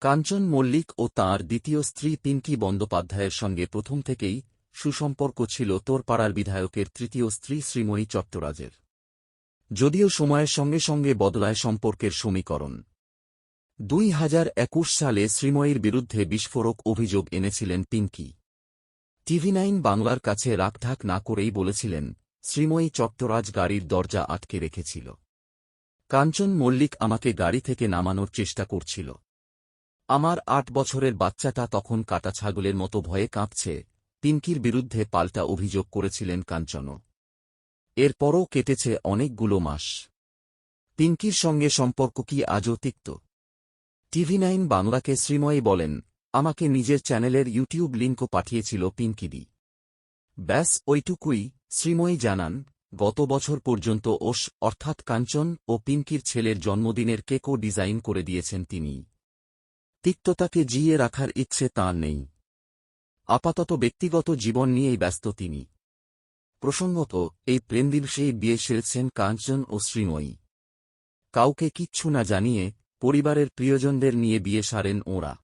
কাঞ্চন মল্লিক ও তাঁর দ্বিতীয় স্ত্রী পিঙ্কি বন্দ্যোপাধ্যায়ের সঙ্গে প্রথম থেকেই সুসম্পর্ক ছিল তোরপাড়ার বিধায়কের তৃতীয় স্ত্রী শ্রীময়ী চট্টরাজের। যদিও সময়ের সঙ্গে সঙ্গে বদলায় সম্পর্কের সমীকরণ। দুই হাজার একুশ সালে শ্রীময়ীর বিরুদ্ধে বিস্ফোরক অভিযোগ এনেছিলেন পিঙ্কি। টিভি নাইন বাংলার কাছে রাখঢাক না করেই বলেছিলেন, শ্রীময়ী চট্টরাজ গাড়ির দরজা আটকে রেখেছিল। কাঞ্চন মল্লিক আমাকে গাড়ি থেকে নামানোর চেষ্টা করছিল। আমার আট বছরের বাচ্চাটা তখন কাটা ছাগলের মতো ভয়ে কাঁপছে। পিঙ্কির বিরুদ্ধে পাল্টা অভিযোগ করেছিলেন কাঞ্চন এরপরও কেটেছে অনেকগুলো মাস। পিঙ্কির সঙ্গে সম্পর্ক কি আজও তিক্ত? টিভি নাইন বাংলাকে শ্রীময়ী বলেন, আমাকে নিজের চ্যানেলের ইউটিউব লিঙ্কও পাঠিয়েছিল পিঙ্কিদি ব্যাস, ওইটুকুই। শ্রীময়ী জানান, গত বছর পর্যন্ত ওস, অর্থাৎ কাঞ্চন ও পিঙ্কির ছেলের জন্মদিনের কেকও ডিজাইন করে দিয়েছেন তিনি। তিক্ততাকে জিয়ে রাখার ইচ্ছে তাঁর নেই। আপাতত ব্যক্তিগত জীবন নিয়েই ব্যস্ত তিনি। প্রসঙ্গত, এই প্রেম দিবসেই বিয়ে সেরেছেন কাঞ্চন ও শ্রীময়ী। কাউকে কিচ্ছু না জানিয়ে পরিবারের প্রিয়জনদের নিয়ে বিয়ে সারেন ওঁরা।